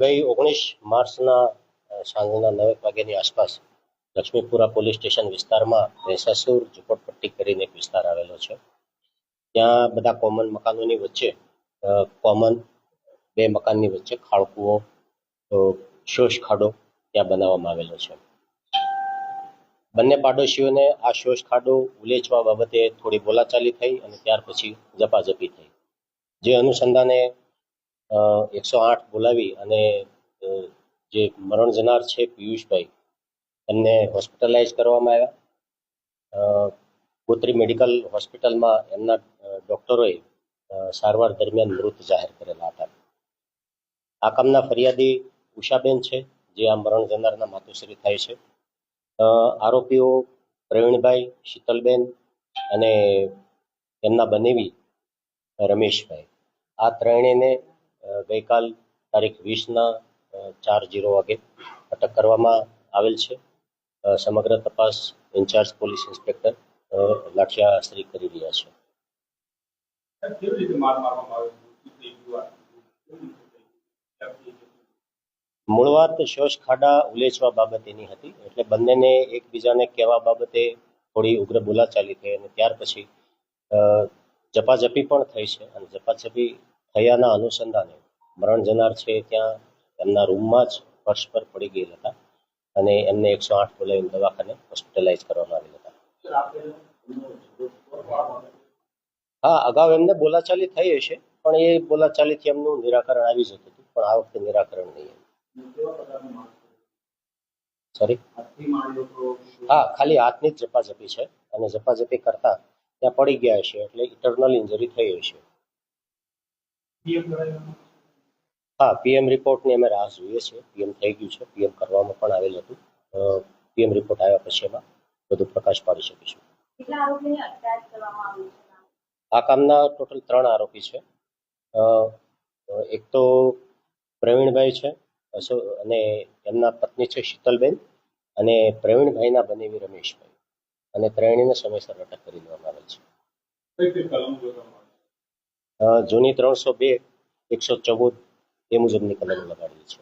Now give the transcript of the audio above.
ગઈ ઓગણીસ માર્ચના સાંજના નવેક વાગ્યાની આસપાસ લક્ષ્મીપુરા પોલીસ સ્ટેશન વિસ્તારમાં ભેંસાસુર ઝુંપડપટ્ટી કરીને એક વિસ્તાર આવેલો છે. ત્યાં બધા કોમન મકાનોની વચ્ચે કોમન બે મકાનની વચ્ચે ખાળકુઓ શોષ ખાડો ત્યાં બનાવવામાં આવેલો છે. બંને પાડોશીઓને આ શોષ ખાડો ઉલેચવા બાબતે થોડી બોલાચાલી થઈ અને ત્યાર પછી ઝપાઝપી થઈ. જે અનુસંધાને એકસો આઠ બોલાવી અને જે મરણ જનાર છે પિયુષભાઈ, એમને હોસ્પિટલાઇઝ કરવામાં આવ્યા. ગોત્રી મેડિકલ હોસ્પિટલમાં એમના ડૉક્ટરોએ સારવાર દરમિયાન મૃત જાહેર કરેલા હતા. આ કામના ફરિયાદી ઉષાબેન છે, જે આ મરણ જનારના માતુશ્રી થાય છે. આરોપીઓ પ્રવીણભાઈ, શીતલબેન અને એમના બનેવી રમેશભાઈ. આ ત્રણેયને ગઈકાલ તારીખ વીસના ચાર જીરો વાગે અટક કરવામાં આવેલ છે. સમગ્ર તપાસ incharge police inspector Lathiya Shri કરી રહ્યા છે? મૂળ વાત શોષ ખાડા ઉલેચવા બાબતેની હતી એટલે બંનેને એકબીજાને કહેવા બાબતે થોડી ઉગ્ર બોલાચાલી થઈ અને ત્યાર પછી અ, ઝપાઝપી પણ થઈ છે. અને ઝપાઝપી થયાના અનુસંધાને મરણ જનાર છે ત્યાં એમના રૂમમાં જ ફર્શ પર પડી ગયેલ હતા અને એમને એકસો આઠ બોલાવીને દવાખાને હોસ્પિટલાઇઝ કરવામાં આવેલ હતા. હા, અગાઉ એમને બોલાચાલી થઈ હશે, પણ એ બોલાચાલીથી એમનું નિરાકરણ આવી જતું હતું, પણ આ વખતે નિરાકરણ નહીં આવ્યું? સોરી હા, ખાલી હાથની જ ઝપાઝપી છે અને ઝપાઝપી કરતા ત્યાં પડી ગયા હશે, એટલે ઇટરનલ ઇન્જરી થઈ હશે હા પીએમ રિપોર્ટની અમે રાહ જોઈએ છીએ. પીએમ થઈ ગયું છે. પીએમ કરવામાં પણ આવેલ હતું. પીએમ રિપોર્ટ આવ્યા પછી એમાં વધુ પ્રકાશ પાડી શકીશું. કેટલા આરોપીઓની અટકાયત કરવામાં આવી છે? આ કામના ટોટલ ત્રણ આરોપી છે. એક તો પ્રવીણભાઈ છે અને એમના પત્ની છે શીતલબેન અને પ્રવીણભાઈના બનેવી રમેશભાઈ. અને ત્રણેયને સમયસર અટક કરી લેવામાં આવેલ છે. જૂની ત્રણસો બે એકસો ચૌદ એ મુજબની કલમ લગાડેલી છે